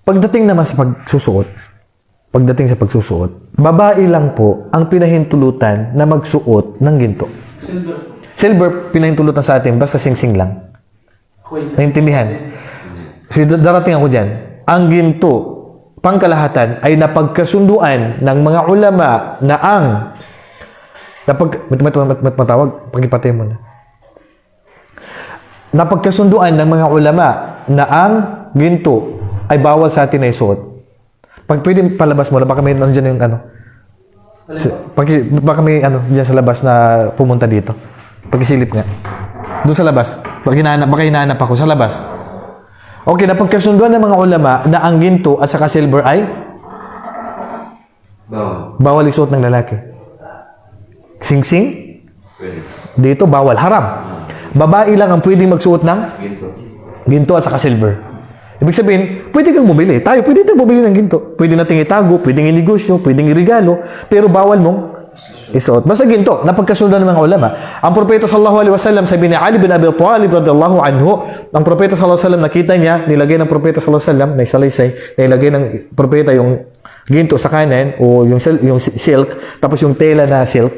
Pagdating naman sa pagsusuot, pagdating sa pagsusuot, babae lang po ang pinahintulutan na magsuot ng ginto. Silver. Silver, pinahintulutan sa atin, basta sing-sing lang. Naintindihan? So, da- darating ako dyan. Ang ginto, pangkalahatan, ay napagkasunduan ng mga ulama na ang napag, mat, mat, mat, mat, matawag, pagipatay mo na. Napagkasunduan ng mga ulama na ang ginto ay bawal sa atin na isuot. Pag pwede palabas mo na, baka may nandiyan yung ano. Si- Pag, baka may ano, dyan sa labas na pumunta dito. Pagkisilip nga. Doon sa labas. Baka hinahanap, baka hinahanap ako sa labas. Okay, napagkasunduan ng mga ulama na ang ginto at saka silver ay Bawal. bawal isuot ng lalaki. Sing-sing? Pwede. Dito, bawal. Haram. Babae lang ang pwedeng magsuot ng Ginto. ginto at saka silver. Ibig sabihin, pwede kang bumili. Tayo, pwede tayong bumili ng ginto. Pwede nating itago, pwedeng inegosyo, pwedeng irigalo, pero bawal mong isuot. Basta ginto, napagkasundan ng mga ulama. Ang propeta sallallahu alaihi wasallam, sabi ni Ali bin Abi Talib radhiyallahu anhu, ang propeta sallallahu alaihi wasallam nakita niya, nilagay ng propeta sallallahu alaihi wasallam, may salaysay, nilagay ng propeta yung ginto sa kanan o yung yung silk, tapos yung tela na silk,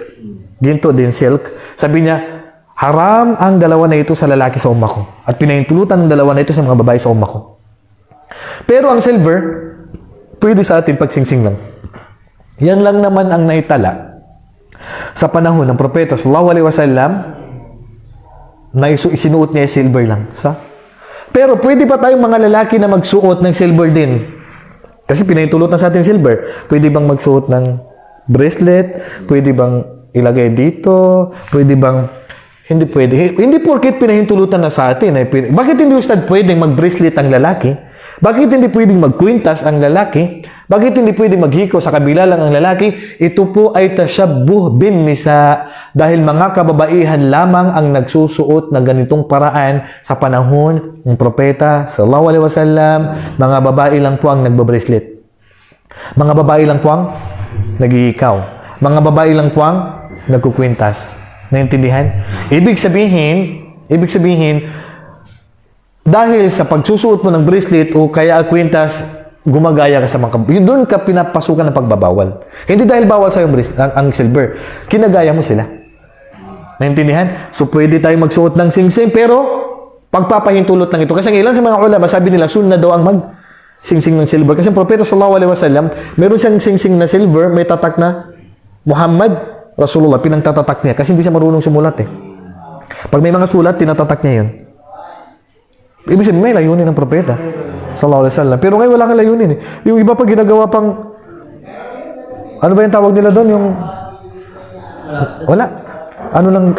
ginto din silk. Sabi niya, haram ang dalawa na ito sa lalaki sa umma ko. At pinahintulutan ng dalawa na ito sa mga babae sa umma ko. Pero ang silver, pwede sa atin pagsingsing lang. Yan lang naman ang naitala sa panahon ng propeta sallallahu alaihi wasallam na isinuot niya silver lang. Sa? Pero pwede pa tayong mga lalaki na magsuot ng silver din. Kasi pinahintulot na sa atin silver. Pwede bang magsuot ng bracelet? Pwede bang ilagay dito? Pwede bang hindi pwede. Hi- Hindi porket pinahintulutan na sa atin. Eh, pwede- Bakit hindi ustad pwedeng mag-bracelet ang lalaki? Bakit hindi pwedeng magkwintas ang lalaki? Bakit hindi pwedeng maghiko sa kabila lang ang lalaki? Ito po ay tasyabuh bin nisa dahil mga kababaihan lamang ang nagsusuot ng ganitong paraan sa panahon ng propeta sallallahu alaihi wasallam. Mga babae lang po ang nagbabracelet. Mga babae lang po ang nagihikaw. Mga babae lang po ang nagkukwintas. Naintindihan? Ibig sabihin, ibig sabihin, dahil sa pagsusuot mo ng bracelet o kaya kwintas, gumagaya ka sa mga kab- yun doon ka pinapasukan ng pagbabawal. Hindi dahil bawal sa yung bracelet, ang, ang silver. Kinagaya mo sila. Naintindihan? So, pwede tayong magsuot ng sing-sing, pero pagpapahintulot lang ito. Kasi ang ilan sa mga ulama, sabi nila, sunna daw ang mag sing-sing ng silver. Kasi ang propeta sallallahu alaihi wasallam, meron siyang sing-sing na silver, may tatak na Muhammad Rasulullah, pinagtatatak niya. Kasi hindi siya marunong sumulat eh. Pag may mga sulat, tinatatak niya yun. Ibig sabihin, may layunin ng propeta. Sallallahu alaihi wasallam. Pero ngayon wala kang layunin eh. Yung iba pa ginagawa pang ano ba yung tawag nila doon? Yung wala. Ano lang